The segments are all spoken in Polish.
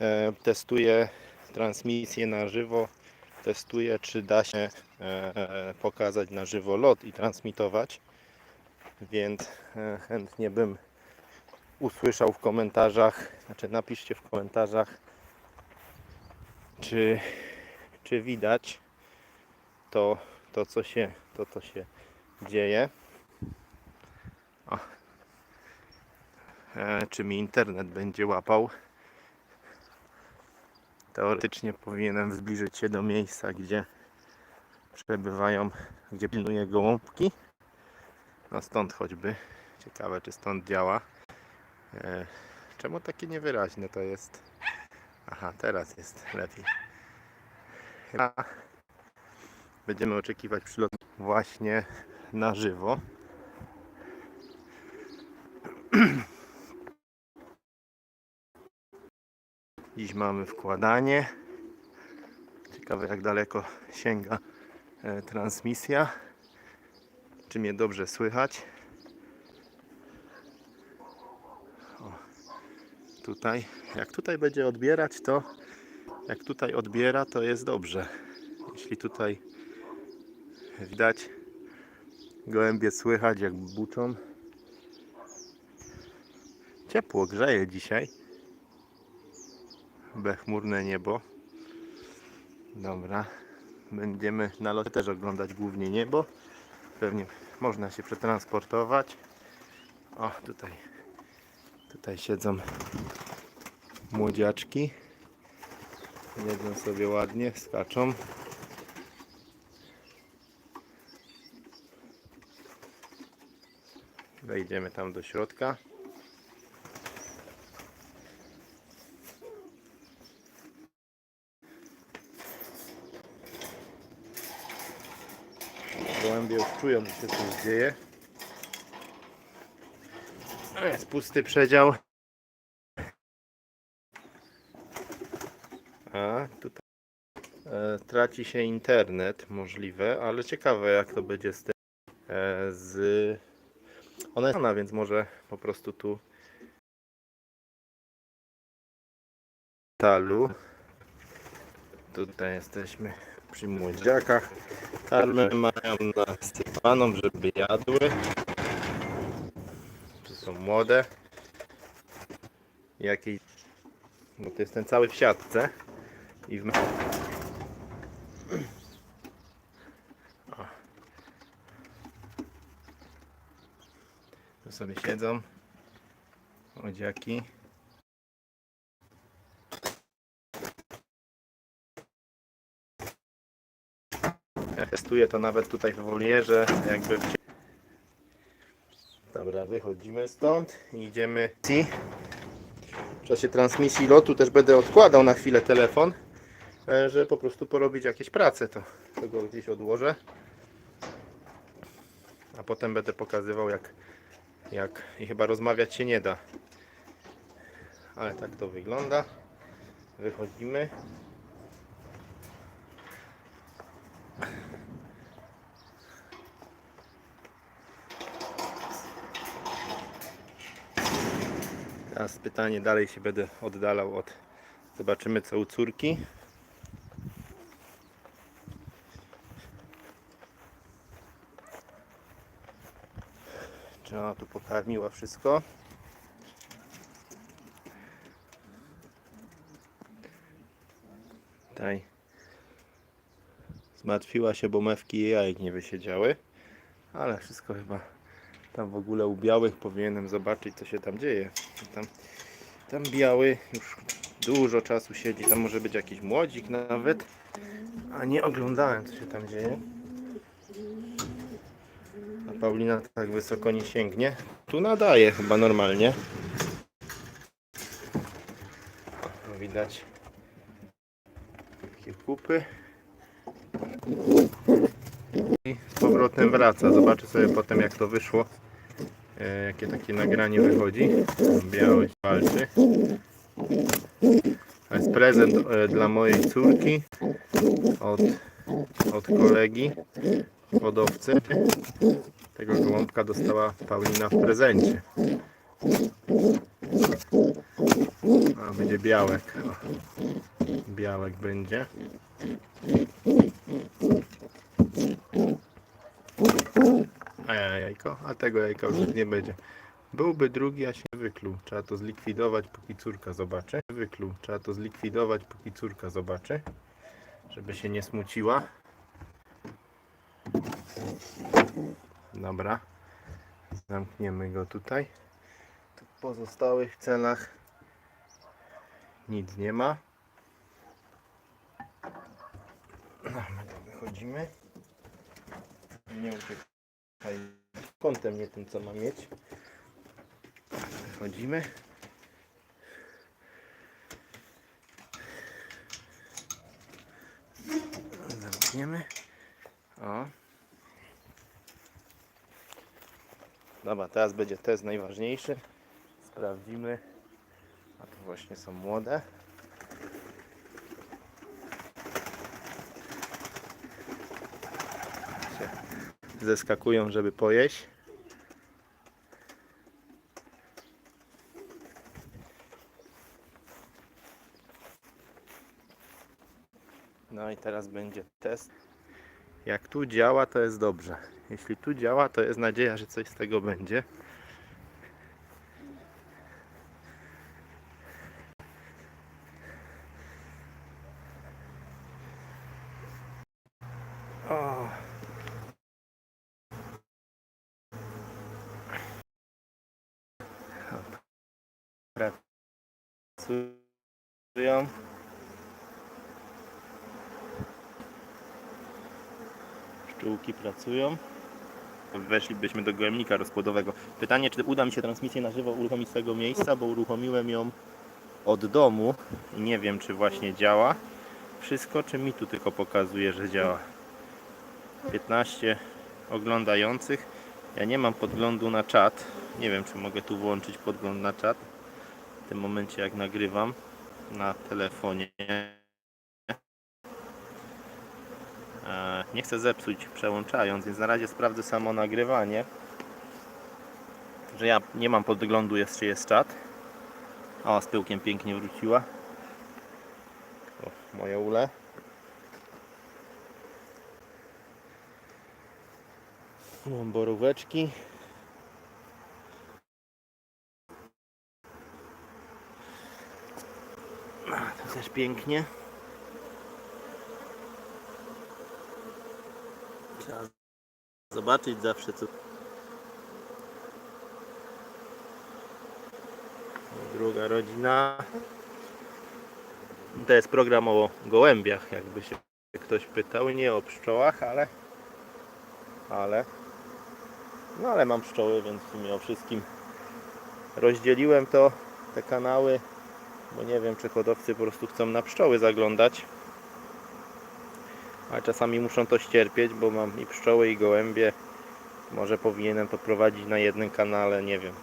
e, testuję transmisję na żywo, testuję czy da się e, e, pokazać na żywo lot i transmitować, więc chętnie bym usłyszał w komentarzach, znaczy napiszcie w komentarzach, czy, czy widać to, to, co się, to, co się dzieje. E, czy mi internet będzie łapał. Teoretycznie powinienem zbliżyć się do miejsca, gdzie przebywają, gdzie pilnuję gołąbki. No stąd choćby. Ciekawe, czy stąd działa. E, czemu takie niewyraźne to jest? Aha, teraz jest lepiej. Chyba będziemy oczekiwać przylotu właśnie na żywo. Dziś mamy wkładanie. Ciekawe jak daleko sięga e, transmisja. Czy mnie dobrze słychać? O, tutaj. Jak tutaj będzie odbierać, to jak tutaj odbiera, to jest dobrze. Jeśli tutaj widać gołębie słychać jak buczą. Ciepło grzeje dzisiaj. Bechmurne niebo. Dobra. Będziemy na locie też oglądać głównie niebo. Pewnie można się przetransportować. O, tutaj. Tutaj siedzą młodziaczki. Jedzą sobie ładnie, skaczą. Wejdziemy tam do środka. Gołębie już czują, że się coś dzieje. To jest pusty przedział. A tutaj e, traci się internet, możliwe, ale ciekawe jak to będzie z tym. E, z ona jest ona, więc może po prostu tu talu. Tutaj jesteśmy przy młodziakach. Karmę mają nasypaną, żeby jadły. Tu są młode. Jakiej... Bo to jest ten cały w siatce. I w... O. Tu sobie siedzą. Młodziaki. Ja testuję to nawet tutaj w wolierze, jakby. Dobra, wychodzimy stąd i idziemy. W czasie transmisji lotu też będę odkładał na chwilę telefon, e, że po prostu porobić jakieś prace, to, to go gdzieś odłożę. A potem będę pokazywał jak, jak i chyba rozmawiać się nie da. Ale tak to wygląda. Wychodzimy. Teraz pytanie, dalej się będę oddalał od. Zobaczymy co u córki. Czy ona tu pokarmiła wszystko? Tutaj zmartwiła się, bo mewki jej jajek nie wysiedziały. Ale wszystko chyba tam w ogóle u białych powinienem zobaczyć co się tam dzieje. Tam, tam biały już dużo czasu siedzi, tam może być jakiś młodzik nawet. A nie oglądałem co się tam dzieje. A Paulina tak wysoko nie sięgnie. Tu nadaje chyba normalnie. Widać takie kupy. I z powrotem wraca. Zobaczę sobie potem jak to wyszło. E, jakie takie nagranie wychodzi. Biały walczy. To jest prezent e, dla mojej córki od, od kolegi hodowcy. Tego gołąbka dostała Paulina w prezencie. A będzie białek. Białek będzie. A ja jajko? A tego jajka już nie będzie. Byłby drugi, a się wykluł. Trzeba to zlikwidować, póki córka zobaczy. Wykluł. Trzeba to zlikwidować, póki córka zobaczy. Żeby się nie smuciła. Dobra. Zamkniemy go tutaj. Tu w pozostałych celach nic nie ma. No, my to wychodzimy. Nie uciekaj kątem, nie tym co ma mieć. Wychodzimy. Zamkniemy. O. Dobra, teraz będzie test najważniejszy. Sprawdzimy. A tu właśnie są młode. Zeskakują, żeby pojeść. No i teraz będzie test. Jak tu działa, to jest dobrze. Jeśli tu działa, to jest nadzieja, że coś z tego będzie. O. Pracują. Pszczółki pracują. Weszlibyśmy do gołębnika rozkładowego. Pytanie, czy uda mi się transmisję na żywo uruchomić z tego miejsca, bo uruchomiłem ją od domu i nie wiem, czy właśnie działa wszystko, czy mi tu tylko pokazuje, że działa. 15 oglądających. Ja nie mam podglądu na czat. Nie wiem, czy mogę tu włączyć podgląd na czat. Tym momencie, jak nagrywam na telefonie. E, Nie chcę zepsuć przełączając, więc na razie sprawdzę samo nagrywanie. Że ja nie mam podglądu, jest, czy jest czat. O, z pyłkiem pięknie wróciła. O, moje ule. Mam boróweczki. A, to też pięknie. Trzeba zobaczyć zawsze co. Druga rodzina. To jest program o gołębiach, jakby się ktoś pytał. Nie o pszczołach, ale. Ale. No ale mam pszczoły, więc w sumie o wszystkim. Rozdzieliłem to, te kanały, bo nie wiem, czy hodowcy po prostu chcą na pszczoły zaglądać. Ale czasami muszą to ścierpieć, bo mam i pszczoły, i gołębie. Może powinienem to prowadzić na jednym kanale, nie wiem.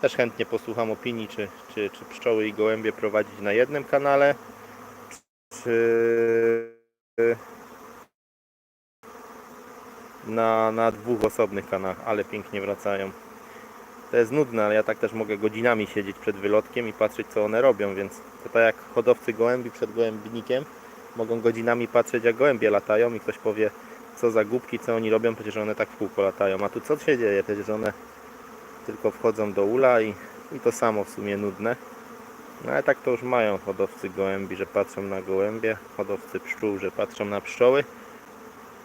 Też chętnie posłucham opinii, czy, czy, czy pszczoły i gołębie prowadzić na jednym kanale, czy na, na dwóch osobnych kanałach, ale pięknie wracają. To jest nudne, ale ja tak też mogę godzinami siedzieć przed wylotkiem i patrzeć co one robią, więc to tak jak hodowcy gołębi przed gołębnikiem mogą godzinami patrzeć jak gołębie latają i ktoś powie co za głupki, co oni robią, przecież one tak w kółko latają. A tu co się dzieje? Przecież one tylko wchodzą do ula i, i to samo w sumie nudne. No ale tak to już mają hodowcy gołębi, że patrzą na gołębie, hodowcy pszczół, że patrzą na pszczoły.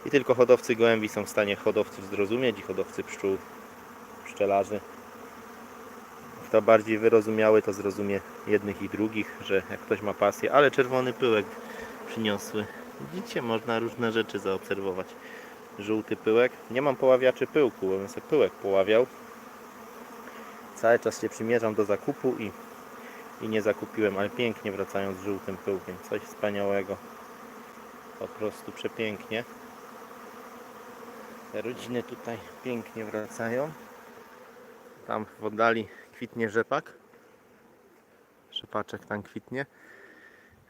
I tylko hodowcy gołębi są w stanie hodowców zrozumieć i hodowcy pszczół, pszczelarzy. Kto bardziej wyrozumiały, to zrozumie jednych i drugich, że jak ktoś ma pasję, ale czerwony pyłek przyniosły. Widzicie, można różne rzeczy zaobserwować. Żółty pyłek. Nie mam poławiaczy pyłku, bo bym sobie pyłek poławiał. Cały czas się przymierzam do zakupu i, i nie zakupiłem, ale pięknie wracają z żółtym pyłkiem. Coś wspaniałego. Po prostu przepięknie. Te rodziny tutaj pięknie wracają. Tam w oddali kwitnie rzepak. Rzepaczek tam kwitnie.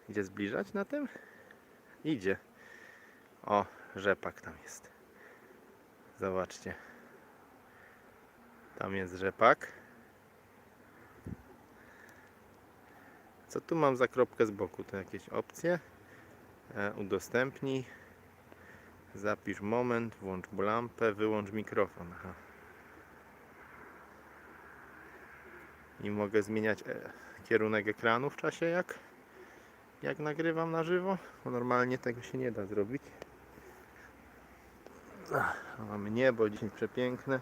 Idzie zbliżać na tym? Idzie. O, rzepak tam jest. Zobaczcie. Tam jest rzepak. Co tu mam za kropkę z boku? To jakieś opcje? E, udostępnij. Zapisz moment, włącz lampę, wyłącz mikrofon. Aha. I mogę zmieniać e, kierunek ekranu w czasie jak, jak nagrywam na żywo. Bo normalnie tego się nie da zrobić. Ach, Mamy niebo dzisiaj przepiękne.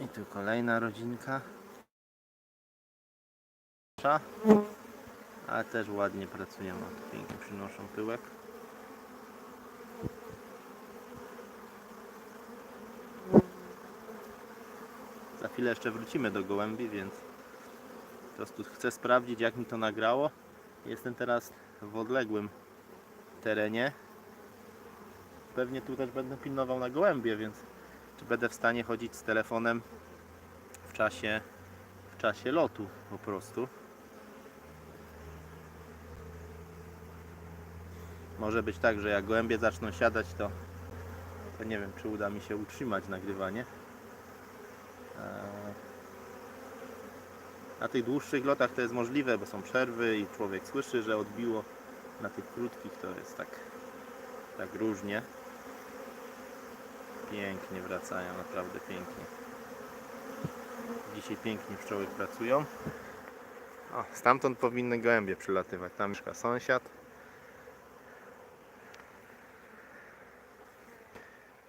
I tu kolejna rodzinka. Ale też ładnie pracują, pięknie przynoszą pyłek. Chwilę jeszcze wrócimy do gołębi, więc po prostu chcę sprawdzić jak mi to nagrało. Jestem teraz w odległym terenie. Pewnie tu też będę pilnował na gołębie, więc czy będę w stanie chodzić z telefonem w czasie, w czasie lotu po prostu. Może być tak, że jak gołębie zaczną siadać, to, to nie wiem, czy uda mi się utrzymać nagrywanie. Eee, Na tych dłuższych lotach to jest możliwe, bo są przerwy i człowiek słyszy, że odbiło. Na tych krótkich to jest tak, tak różnie. Pięknie wracają, naprawdę pięknie. Dzisiaj pięknie pszczoły pracują. O, stamtąd powinny gołębie przylatywać. Tam mieszka sąsiad.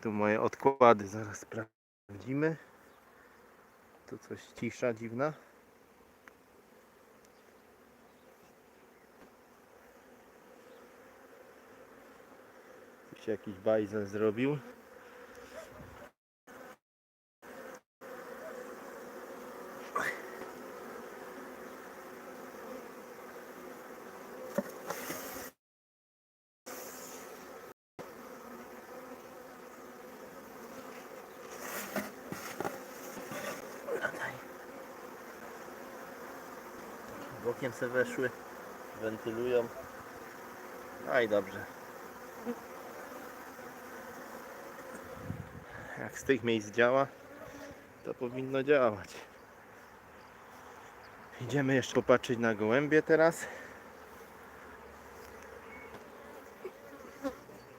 Tu moje odkłady zaraz sprawdzimy. Tu coś cisza dziwna. Tu się jakiś bajzel zrobił. Bokiem se weszły, wentylują. No i dobrze. Jak z tych miejsc działa, to powinno działać. Idziemy jeszcze popatrzeć na gołębie teraz.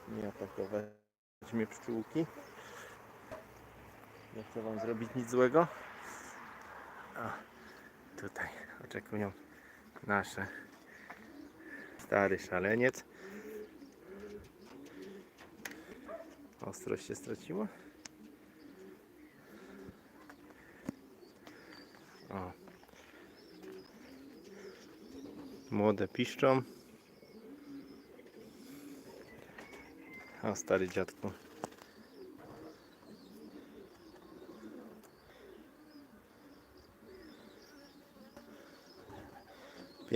Nie atakować mnie pszczółki. Nie chcę wam zrobić nic złego. A, tutaj oczekują nasze stary szaleniec. Ostrość się straciła. O. Młode piszczą. A stary dziadku.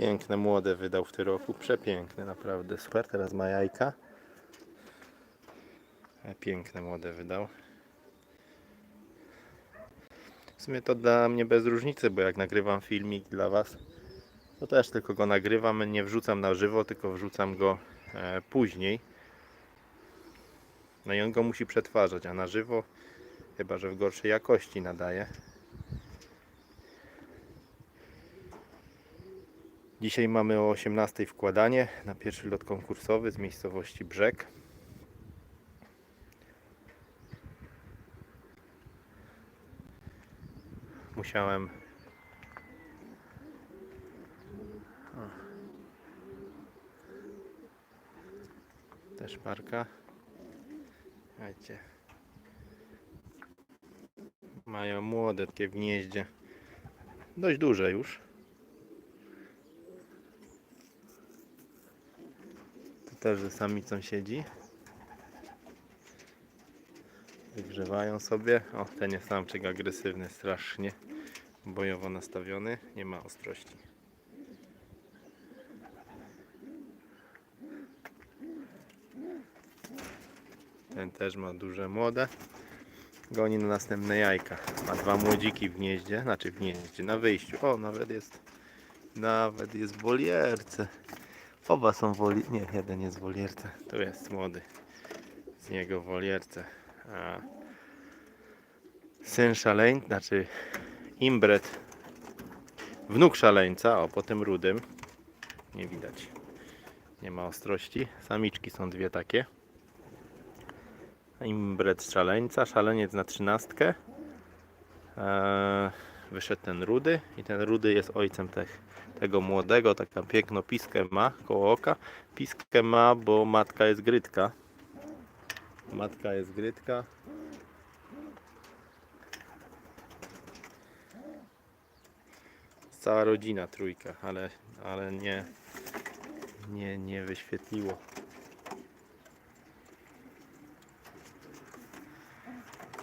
Piękne młode wydał w tym roku. Przepiękne, naprawdę super. Teraz ma jajka. E, Piękne młode wydał. W sumie to dla mnie bez różnicy, bo jak nagrywam filmik dla Was, to też tylko go nagrywam, nie wrzucam na żywo, tylko wrzucam go e, później. No i on go musi przetwarzać, a na żywo, chyba że w gorszej jakości nadaje. Dzisiaj mamy o 18 wkładanie na pierwszy lot konkursowy z miejscowości Brzeg. Musiałem też parka. Słuchajcie. Mają młode takie w gnieździe. Dość duże już. Też ze samicą siedzi. Wygrzewają sobie. O, ten jest samczyk agresywny, strasznie bojowo nastawiony. Nie ma ostrości. Ten też ma duże młode. Goni na następne jajka. Ma dwa młodziki w gnieździe, znaczy w gnieździe, na wyjściu. O, nawet jest, nawet jest w wolierce. Oba są woli... Nie, jeden jest wolierce. Tu jest młody. Z niego wolierce. A syn szaleńca, znaczy imbret, wnuk szaleńca, o po tym rudym, nie widać, nie ma ostrości, samiczki są dwie takie, imbret szaleńca, szaleniec na trzynastkę, eee, wyszedł ten rudy i ten rudy jest ojcem tych, tego młodego, taka piękno piskę ma koło oka, piskę ma, bo matka jest grytka, matka jest grytka, cała rodzina trójka, ale, ale nie, nie, nie wyświetliło.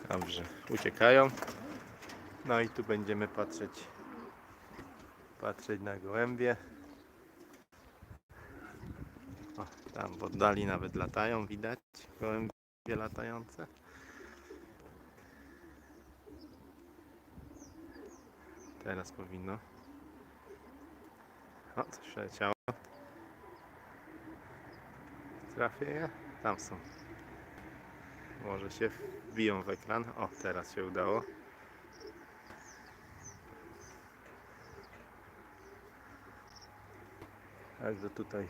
Dobrze, uciekają. No i tu będziemy patrzeć patrzeć na gołębie. O, tam w oddali nawet latają, widać gołębie latające. Teraz powinno. O, coś leciało. Trafię je? Tam są. Może się wbiją w ekran. O, teraz się udało. Także tutaj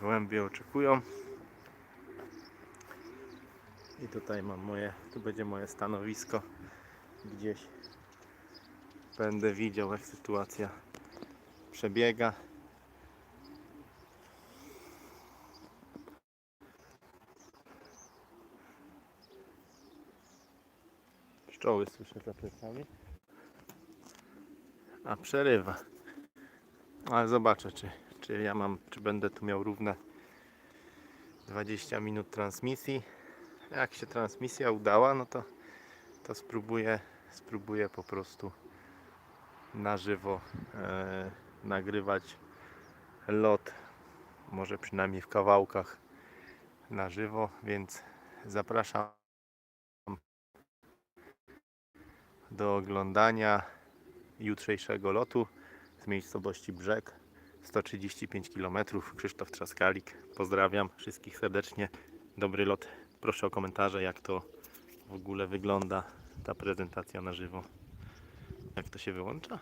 gołębie oczekują. I tutaj mam moje, tu będzie moje stanowisko. Gdzieś będę widział jak sytuacja przebiega. Pszczoły słyszę za plecami. A przerywa. Ale zobaczę, czy, czy ja mam, czy będę tu miał równe 20 minut transmisji. Jak się transmisja udała, no to, to spróbuję, spróbuję po prostu na żywo e, nagrywać lot, może przynajmniej w kawałkach na żywo, więc zapraszam do oglądania jutrzejszego lotu z miejscowości Brzeg 135 km Krzysztof Trzaskalik. Pozdrawiam wszystkich serdecznie. Dobry lot. Proszę o komentarze jak to w ogóle wygląda ta prezentacja na żywo. Jak to się wyłącza